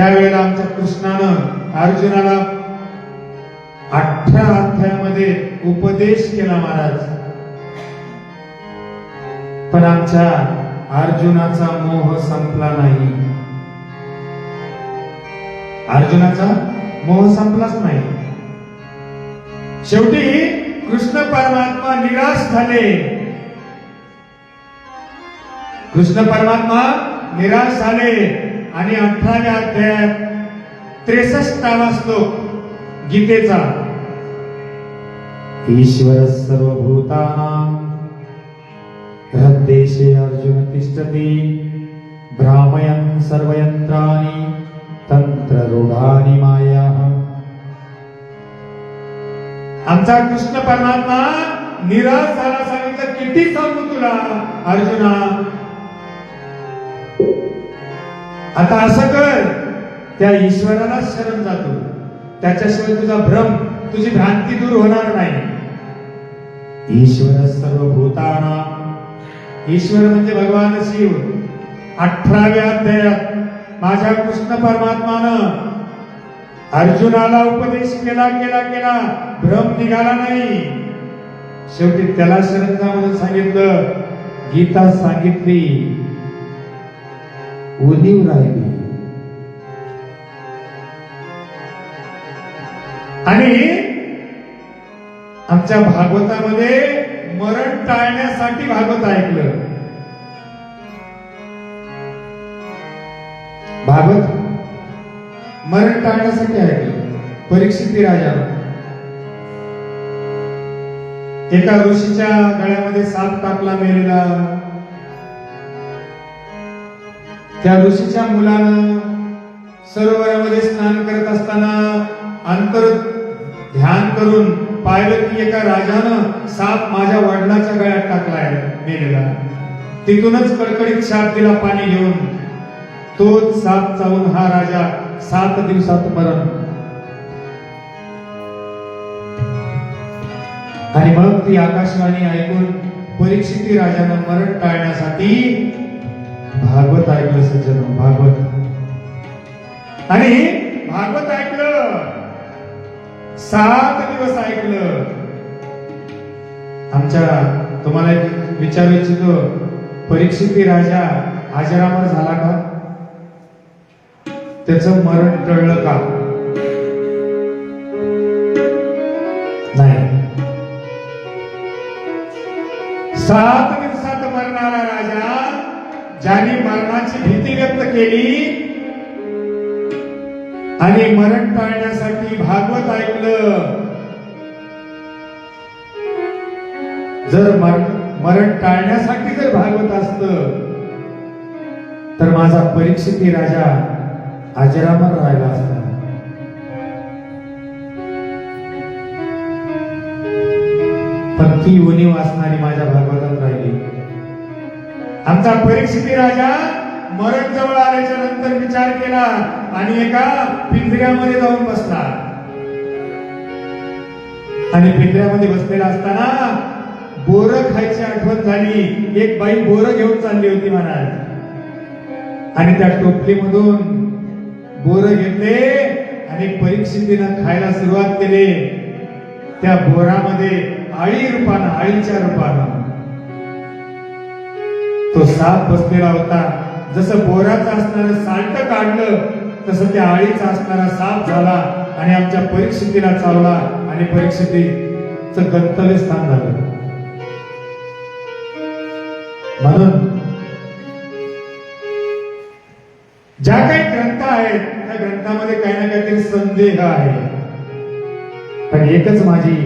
त्यावेळेला आमच्या कृष्णानं अर्जुनाला अठरा अध्यायामध्ये उपदेश केला महाराज. पण आमच्या अर्जुनाचा मोह संपला नाही. अर्जुनाचा मोह संपलाच नाही. शेवटी कृष्ण परमात्मा निराश झाले. कृष्ण परमात्मा निराश झाले. आणि अठराव्या अध्यायात त्रेसष्टावा श्लोक गीतेचा. ईश्वर सर्वभूतानां हृद्देशे अर्जुन तिष्ठति भ्रामयन् सर्वयंत्राणि तंत्ररूढानि माया। आमचा कृष्ण परमात्मा निराश झाला सांगितलं किती सांगू तुला अर्जुना? आता असं कर. त्या ईश्वराला शरण जातो. त्याच्याशिवाय तुझा भ्रम तुझी भ्रांती दूर होणार नाही. ईश्वर सर्व भूताना. ईश्वर म्हणजे भगवान शिव. अठराव्या अध्यायात माझ्या कृष्ण परमात्मानं अर्जुनाला उपदेश केला केला केला. भ्रम निघाला नाही. शेवटी त्याला शरण जा म्हणून सांगितलं. गीता सांगितली. उणीव राहिली आणि आमच्या भागवतामध्ये मरण टाळण्यासाठी भागवत ऐकलं. भागवत? मरण टाळण्यासाठी ऐकलं. परीक्षिती राजा. एका ऋषीच्या गळ्यामध्ये साप टाकला मेलेला. त्या ऋषीच्या मुलानं सरोवरामध्ये स्नान करत असताना अंतर ध्यान करून पाहिलं की एका राजानं साप माझ्या वडिलाच्या गळ्यात टाकलाय मेलेला. तिथूनच कडकडीत शाप दिला पाणी घेऊन. तोच साप चावून हा राजा सात दिवसात मरण. आणि मग ती आकाशवाणी ऐकून परीक्षिती राजानं मरण टाळण्यासाठी भागवत ऐकलं सज्जन भागवत. आणि भागवत ऐकलं. सात दिवस ऐकलं. आमच्या तुम्हाला एक विचारू इच्छितो परीक्षिती राजा आजारावर झाला का? त्याचं मरण टळलं का? नाही. सात ज्याने मरणाची भीती व्यक्त केली आणि मरण टाळण्यासाठी भागवत ऐकलं जर मरण मरण टाळण्यासाठी जर भागवत असत तर माझा परीक्षिती राजा अजरामर राहिला असता पण ती उणीव असणारी माझ्या भागवतात आमचा परीक्षिती राजा मरण जवळ आल्याच्यानंतर विचार केला आणि एका पिंजऱ्यामध्ये जाऊन बसला. आणि पिंजऱ्यामध्ये बसलेला असताना बोर खायची आठवण झाली. एक बाई बोर घेऊन चालली होती महाराज आणि त्या टोपलीमधून बोर घेतले आणि परीक्षितीनं खायला सुरुवात केली. त्या बोरामध्ये आळी रूपानं आळीच्या रूपानं. तो साप बसलेला होता. जसं बोराचं असणारं सांट काढलं तसं त्या आळीचा असणारा साप झाला आणि आमच्या परीक्षितीला चालला आणि परीक्षितीच गंतव्य स्थान झालं. म्हणून ज्या काही ग्रंथ आहेत त्या ग्रंथामध्ये काही ना काहीतरी संदेह आहे. पण एकच माझी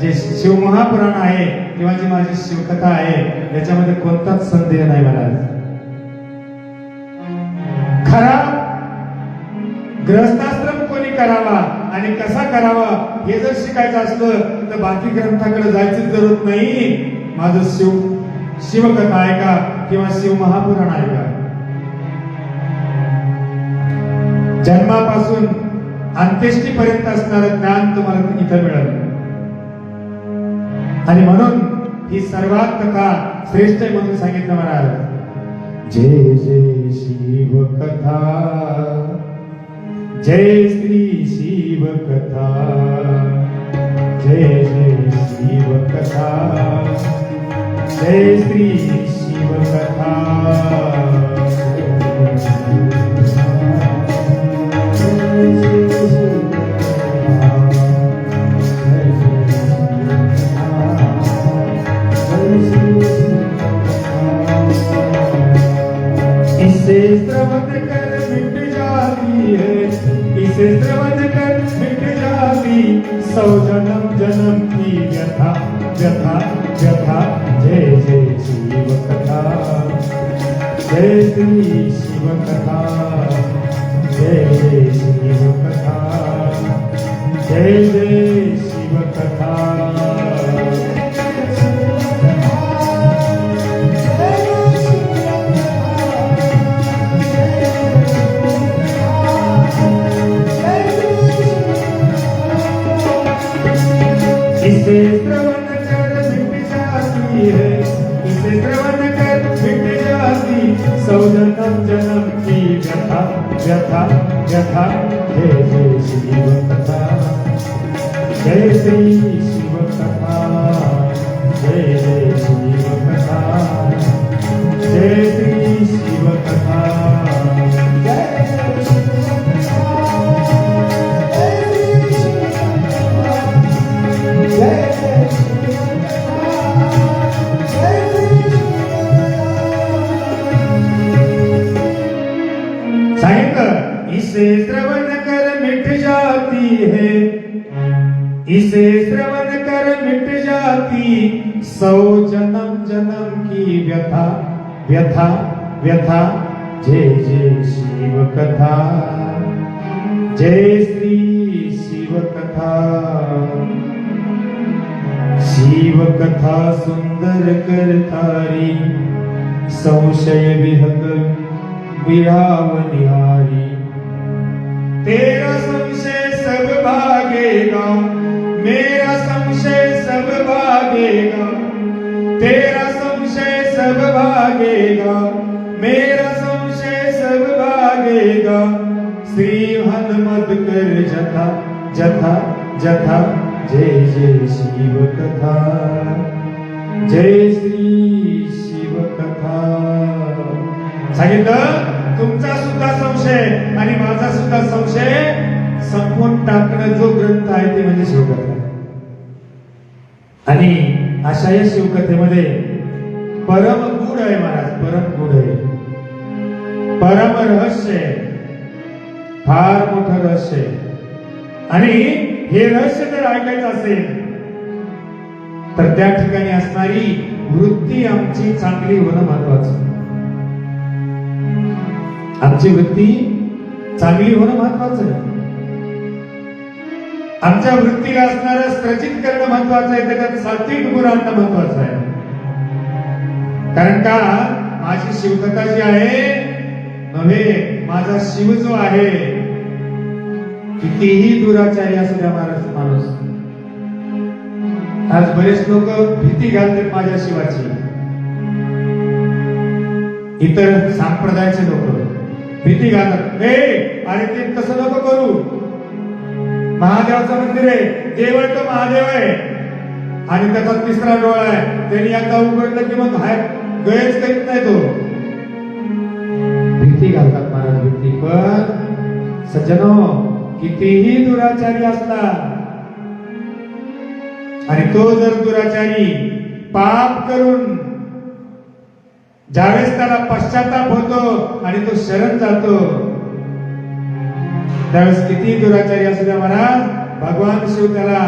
जे शिवमहापुराण आहे किंवा जी माझी शिवकथा आहे याच्यामध्ये कोणताच संदेह नाही महाराज. खरा ग्रहस्थाश्रम कोणी करावा आणि कसा करावा हे जर शिकायचं असलं तर बाकी ग्रंथाकडे जायची जरूरत नाही. माझं शिव शिवकथा ऐका किंवा शिव महापुराण ऐका जन्मापासून अंत्येष्टीपर्यंत असणारं ज्ञान तुम्हाला इथं मिळेल. आणि म्हणून ही सर्वात कथा श्रेष्ठ म्हणून सांगितलं महाराज जय जय शिव कथा जय श्री शिव कथा जय जय शिव कथा जय श्री शिव कथा इसे कर मिट जाती है इसे श्रवण कर मिट जाती। सौ जन्म जन्म की व्यथा व्यथा व्यथा। जय जय शिव कथा जय श्री शिव कथा जय जय शिव कथा जय जय व्यथा व्यथा जय जय व्यथा व्यथा, जय जय शिव कथा। जय श्री शिव कथा। शिव कथा सुंदर करतारी संशय विहग विराव निहारी। तेरा संशय सब भागेगा, मेरा संशय सब भागेगा। तेरा सब भागेगा मेरा संशय सब भागेगा श्री हनुमत कर जथा जथा जथा. जय जय शिव कथा जय श्री शिव कथा सांगितलं? तुमचा सुद्धा संशय आणि माझा सुद्धा संशय संपून टाकणं जो ग्रंथ आहे ते म्हणजे शिवकथा. आणि अशा या शिवकथेमध्ये परम गुढ आहे महाराज परम गुण आहे. परम रहस्य आहे. फार मोठं रहस्य आहे. आणि हे रहस्य जर ऐकायचं असेल तर त्या ठिकाणी असणारी वृत्ती आमची चांगली होणं महत्वाचं. आमची वृत्ती चांगली होणं महत्वाचं आहे. आमच्या वृत्तीला असणारं स्त्रचित करणं महत्वाचं आहे त्याच्यात सात्विक गुण आणणं महत्वाचं आहे. कारण का? माझी शिवकथा जी आहे नव्हे माझा शिव जो आहे कितीही दुराचारी असल्या द्या महाराज माणूस. आज बरेच लोक भीती घालतात माझ्या शिवाची. इतर संप्रदायाचे लोक भीती घालतात. ए अरे ते तसं नको करू? महादेवाचं मंदिर आहे देव आहे तो महादेव आहे. आणि त्याचा तिसरा डोळा आहे. त्यांनी आता उघडलं की मग गैरच करीत नाही तो. भीती घालतात महाराज भीती. पण सज्जनो कितीही दुराचारी असला आणि तो जर दुराचारी पाप करून ज्यावेळेस त्याला पश्चाताप होतो आणि तो शरण जातो त्यावेळेस किती दुराचारी असू द्या महाराज भगवान शिव त्याला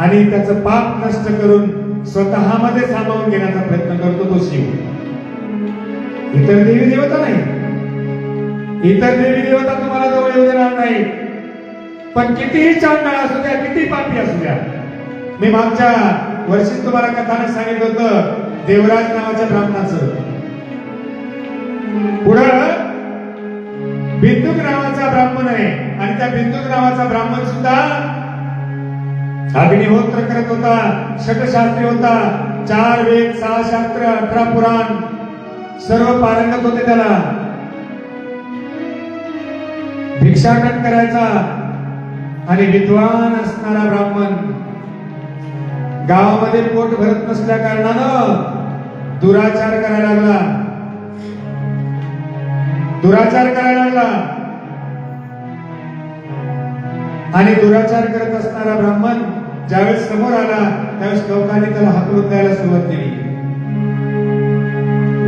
आणि त्याचं पाप नष्ट करून स्वतःमध्ये सामावून घेण्याचा प्रयत्न करतो तो शिव. इतर देवी देवता नाही. इतर देवी देवता तुम्हाला जवळ येऊ देणार नाही. पण कितीही चांगला असू द्या किती पापी असू द्या. मी मागच्या वर्षी तुम्हाला कथाने सांगितलं होतं देवराज नावाच्या ब्राह्मणाचं. पुढं बिंदुक नावाचा ब्राह्मण आहे आणि त्या बिंदुक नावाचा ब्राह्मण सुद्धा अग्निहोत्र करत होता षटशास्त्री होता चार वेद सहा शास्त्र अठरा पुराण सर्व पारंगत होते त्याला. भिक्षाटन करायचा आणि विद्वान असणारा ब्राह्मण गावामध्ये पोट भरत नसल्या कारणानं दुराचार करायला लागला. दुराचार करायला लागला. आणि दुराचार करत असणारा ब्राह्मण ज्यावेळेस समोर आला त्यावेळेस लोकांनी त्याला हाकलून द्यायला सुरुवात केली.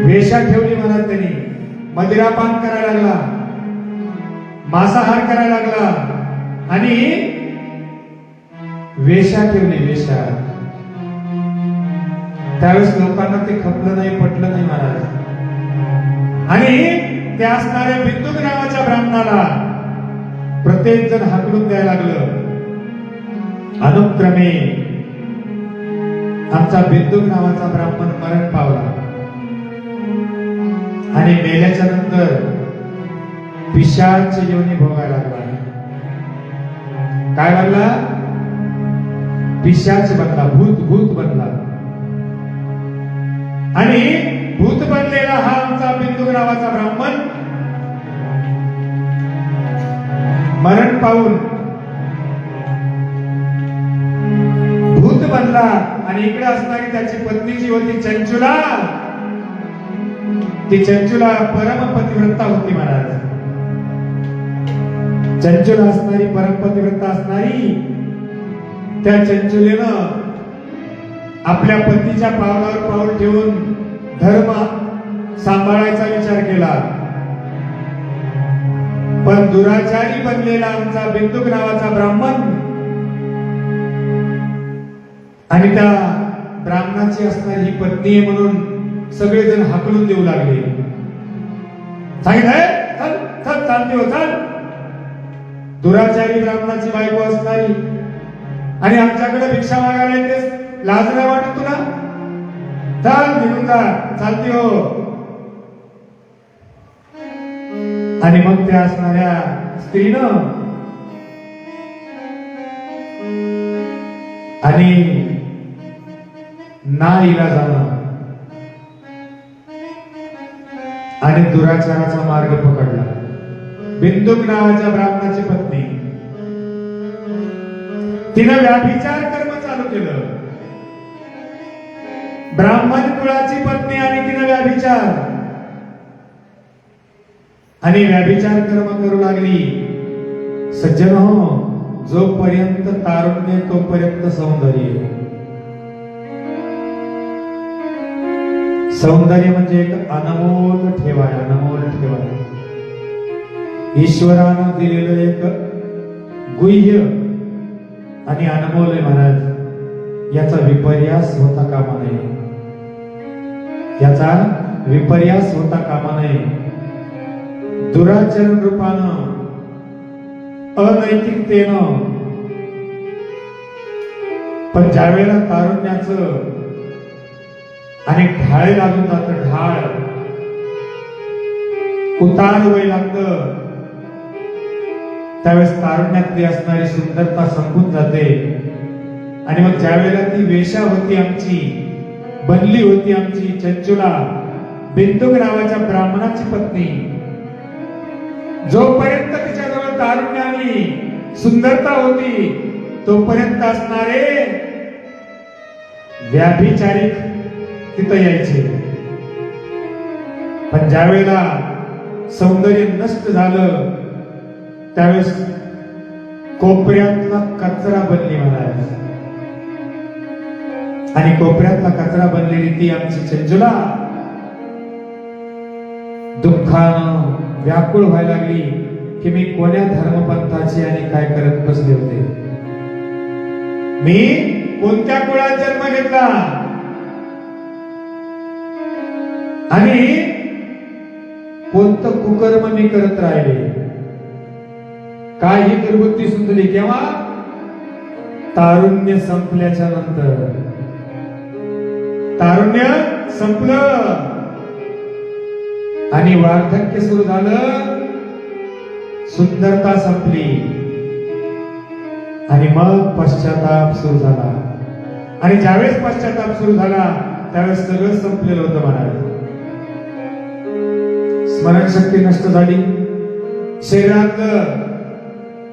वेशा ठेवली मनात त्यांनी. मदिरापान करायला लागला. मांसाहार करायला लागला. आणि वेशा ठेवली वेशा त्यावेळेस लोकांना ते खपलं नाही पटलं नाही महाराज. आणि त्या असणाऱ्या बिंदू नावाच्या ब्राह्मणाला प्रत्येक जण हाकलून द्यायला लागलं. अनुक्रमे आमचा बिंदू नावाचा ब्राह्मण मरण पावला. आणि मेल्याच्या नंतर पिशाच योनी भोगायला लागला. काय बनला पिशाच बनला भूत भूत बनला. आणि भूत बनलेला हा आमचा बिंदू नावाचा ब्राह्मण मरण पाहून भूत बनला आणि इकडे असणारी त्याची पत्नी जी होती चंचुला ती चंचुला परम पतिव्रता होती महाराज. चंचुला असणारी परम पतिव्रता असणारी त्या चंचुलेनं आपल्या पतीच्या पावलावर पाऊल ठेवून धर्म सांभाळायचा विचार केला. पण दुराचारी बनलेला आमचा बिंदुक नावाचा ब्राह्मण आणि त्या ब्राह्मणाची असणारी ही पत्नी आहे म्हणून सगळेजण हाकलून देऊ लागले. सांगितलंय चालते हो चल दुराचारी ब्राह्मणाची बायको असणारी. आणि आमच्याकडे भिक्षा मागायला येतेस? लाज नाही वाटत तुला? चाल निघून जा चालते हो आणि मग त्या असणाऱ्या स्त्रीनं आणि ना इला आणि दुराचाराचा मार्ग पकडला. बिंदुक नावाच्या ब्राह्मणाची पत्नी. तिनं व्याभिचार कर्म चालू केलं. ब्राह्मण कुळाची पत्नी आणि तिनं व्याभिचार. आणि व्याभिचार कर्म करू लागली. सज्जन हो जोपर्यंत तारुण्य तोपर्यंत सौंदर्य सौंदर्य म्हणजे एक अनमोल ठेवाय अनमोल ठेवाय ईश्वरानं दिलेलं एक गुह्य आणि अनमोल आहे महाराज. याचा विपर्यास होता कामा नये. याचा विपर्यास होता कामा नये. दुराचरण रूपानं अनैतिकतेनं. पण ज्यावेळेला तारुण्याचं आणि ढाळ लागून जात ढाळ उतार वय लागत. त्यावेळेस तारुण्यातली असणारी सुंदरता संपून जाते. आणि मग ज्या वेळेला ती वेशा होती आमची बनली होती आमची चंचुला बिंदुक नावाच्या ब्राह्मणाची पत्नी. जोपर्यंत तिच्याजवळ तारुण्य आणि सुंदरता होती तोपर्यंत असणारे व्याभिचारिक तिथं यायचे. पण ज्या वेळेला सौंदर्य नष्ट झालं त्यावेळेस कोपऱ्यातला कचरा बनली महाराज आणि कोपऱ्यातला कचरा बनलेली ती आमची चंजुला दुःखानं व्याकुळ व्हायला लागली की मी कोण्या धर्मपंथाची आणि काय करत बसले होते? मी कोणत्या कुळात जन्म घेतला? आणि कोणतं कुकर्म मी करत राहिले? काय ही दुर्बुद्धी सुचली केव्हा? तारुण्य संपल्याच्या नंतर. तारुण्य संपलं. आणि वार्धक्य सुरू झालं. सुंदरता संपली. आणि मग पश्चाताप सुरू झाला. आणि ज्यावेळेस पश्चाताप सुरू झाला त्यावेळेस सगळं संपलेलं होतं मला स्मरणशक्ती नष्ट झाली. शरीरातलं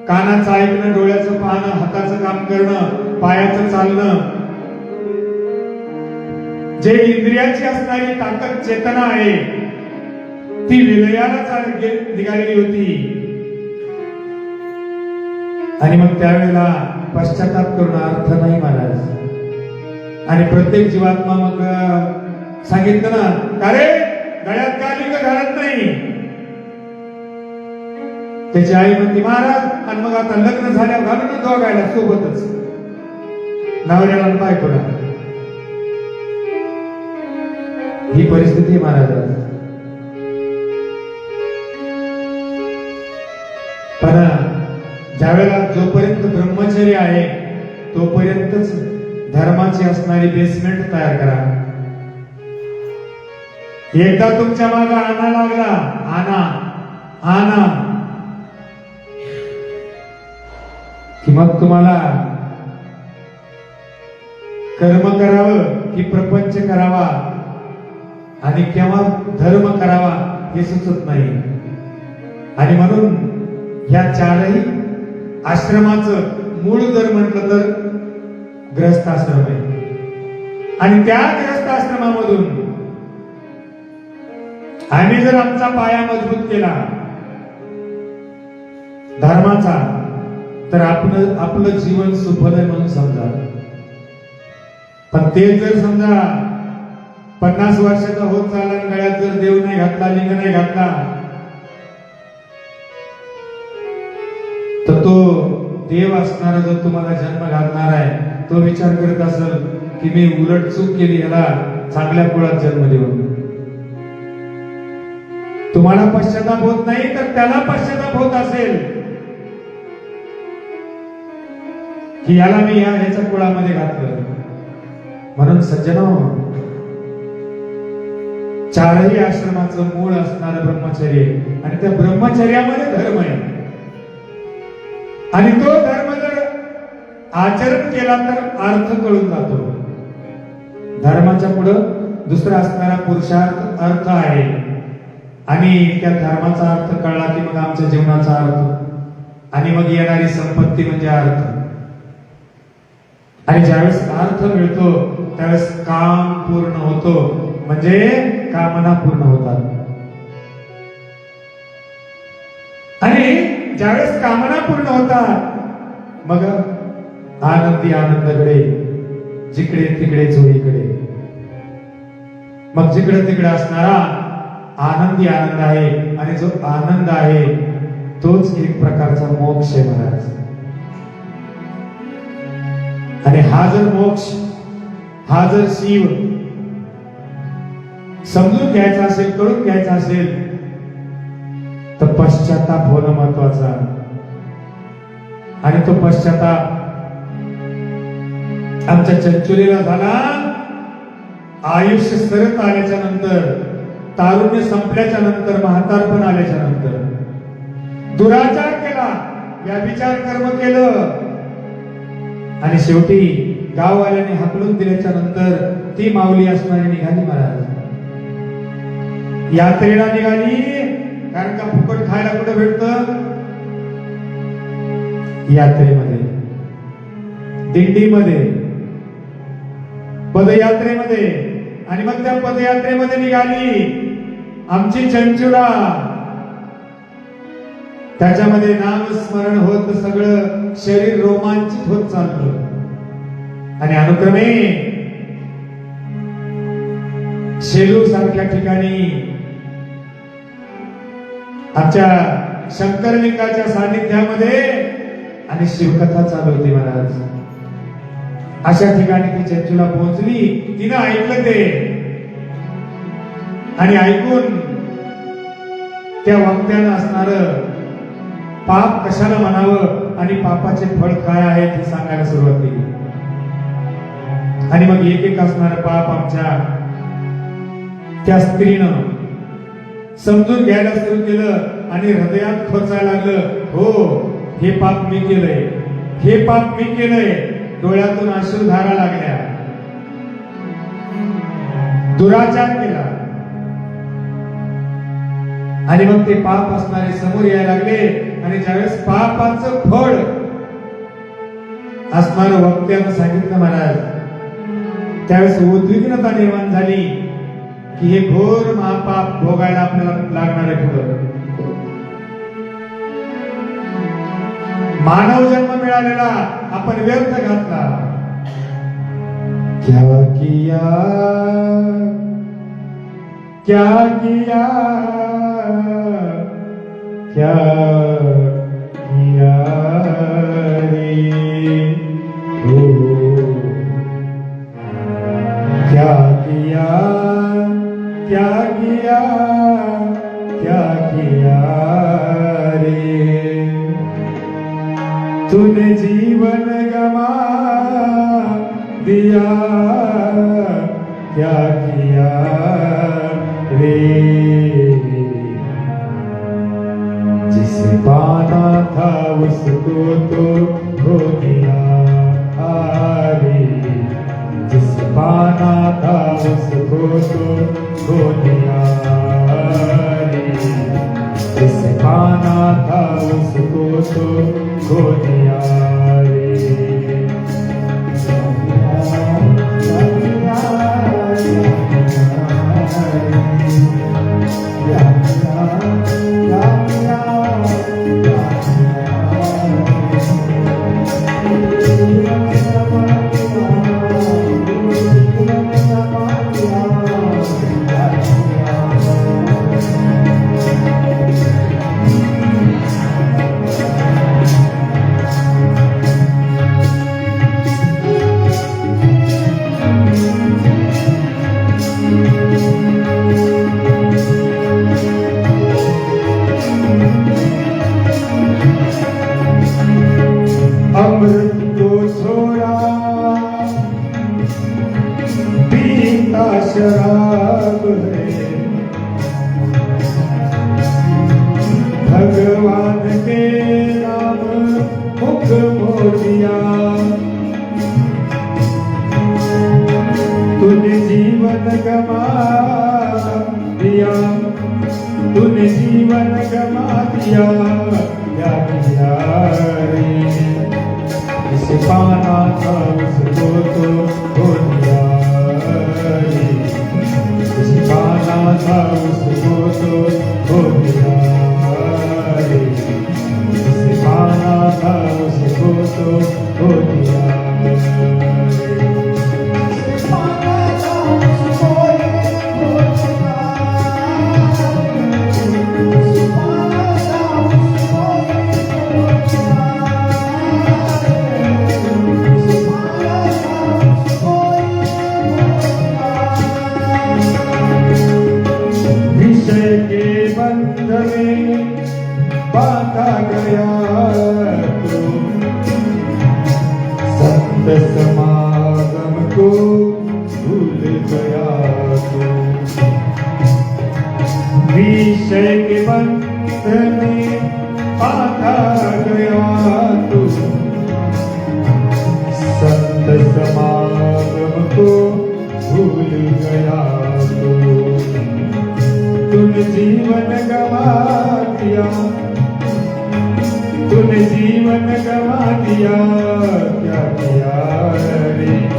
कानाचं ऐकणं डोळ्याचं पाहणं हाताचं काम करणं पायाचं चालणं. जे इंद्रियाची असणारी ताकद चेतना आहे ती विलयाला निघालेली होती. आणि मग त्यावेळेला पश्चाताप करून अर्थ नाही महाराज. आणि प्रत्येक जीवात्मा मग सांगितलं ना का रे? गळ्यात का लिंग घालत नाही. त्याची आई म्हणते महाराज आणि मग आता लग्न झाल्यावर घालून दोघायला सोबतच. नवऱ्याला आणि बायकोला. ही परिस्थिती आहे महाराज पण ज्यावेळेला जोपर्यंत ब्रह्मचर्य आहे तोपर्यंतच धर्माची असणारी बेसमेंट तयार करा. एकदा तुमच्या मागा आणा लागला. आणा. आणा. कि मग तुम्हाला कर्म करावं की प्रपंच करावा? आणि केव्हा धर्म करावा हे सुचत नाही. आणि म्हणून ह्या चारही आश्रमाचं मूळ जर म्हटलं तर ग्रस्त आश्रम आहे. आणि त्या ग्रस्त आश्रमामधून आम्ही जर आमचा पाया मजबूत केला धर्माचा तर आपलं आपलं जीवन सुफल आहे म्हणून समजा. पण ते जर समजा पन्नास वर्षाचा होत चालला गळ्यात जर देव नाही घातला लिंग नाही घातला तर तो देव असणारा जर तुम्हाला जन्म घालणार आहे तो विचार करत असेल की मी उलट चूक केली याला चांगल्या कुळात जन्म देऊन तुम्हाला पश्चाताप होत नाही तर त्याला पश्चाताप होत असेल. की याला मी या ह्याच्या कुळामध्ये घातलं. म्हणून सज्जन चारही आश्रमाचं मूळ असणारं ब्रह्मचर्य आणि त्या ब्रह्मचर्यामध्ये धर्म आहे. आणि तो धर्म जर आचरण केला तर अर्थ कळून जातो. धर्माच्या पुढं दुसरा असणारा पुरुषार्थ अर्थ आहे. आणि त्या धर्माचा अर्थ कळला की मग आमच्या जीवनाचा अर्थ. आणि मग येणारी संपत्ती म्हणजे अर्थ. आणि ज्यावेळेस अर्थ मिळतो त्यावेळेस काम पूर्ण होतो. म्हणजे कामना पूर्ण होतात. आणि ज्यावेळेस कामना पूर्ण होतात मग आनंदी आनंदाकडे जिकडे तिकडे चोरीकडे मग जिकडे तिकडे असणारा आनंदी आनंद आहे आणि जो आनंद आहे तोच एक प्रकारचा मोक्ष आहे महाराज आणि हा जर मोक्ष हा जर शिव समजून घ्यायचा असेल करून घ्यायचा असेल तर पश्चाताप होणं महत्त्वाचा आणि तो पश्चाताप आमच्या चंचुलीला झाला. आयुष्य सरत आल्याच्यानंतर तारुण्य संपल्याच्या नंतर म्हातारपण आल्याच्यानंतर. दुराचार केला. व्यभिचार कर्म केलं. आणि शेवटी गाववाल्याने हाकलून दिल्याच्या नंतर ती माऊली असणारी निघाली महाराज. यात्रेला निघाली कारण का फुकट खायला कुठं भेटत? यात्रेमध्ये. दिंडीमध्ये. पदयात्रेमध्ये. आणि मग त्या पदयात्रेमध्ये निघाली. आमची चंचुरा त्याच्यामध्ये नामस्मरण होत सगळं शरीर रोमांचित होत चाललं. आणि अनुक्रमे शेलू सारख्या ठिकाणी आमच्या शंकरलिंगाच्या सानिध्यामध्ये आणि शिवकथा चालू होती महाराज. अशा ठिकाणी ती चंचुला पोहोचली. तिनं ऐकलं ते. आणि ऐकून त्या वक्त्यानं असणार पाप कशाला म्हणावं आणि पापाचे फळ काय आहे ते सांगायला सुरुवात केली. आणि मग एक एक असणार पाप आमच्या त्या स्त्रीनं समजून घ्यायला सुरू केलं आणि हृदयात खोचायला लागलं हो हे पाप मी केलंय. हे पाप मी केलंय. डोळ्यातून अश्रुधारा लागल्या. दुराचार केला. आणि मग ते पाप असणारे समोर यायला लागले. आणि ज्यावेळेस पापाचं फळ असणारं वक्त्यानं सांगितलं महाराज त्यावेळेस उद्विग्नता निर्माण झाली की हे घोर महापाप भोगायला आपल्याला लागणार आहे पुढं. मानव जन्म मिळालेला आपण व्यर्थ घातला. क्या किया? किया क्या किया 사랑을 जीवन गवा दिया। तूने जीवन गवा दिया, क्या किया रे?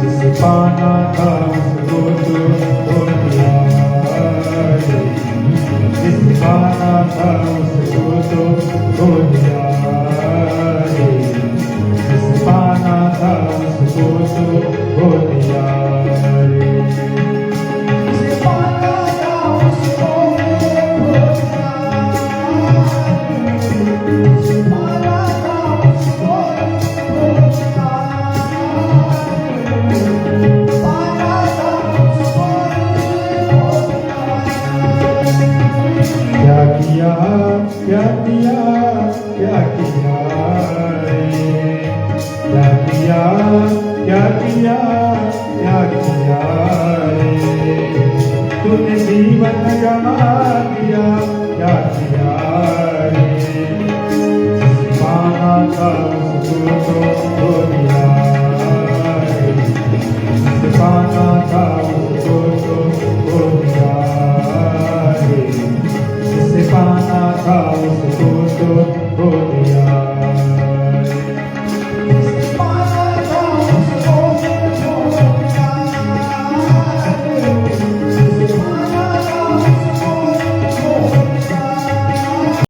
जिसे पाना था उसको तो उसको तो खो दिया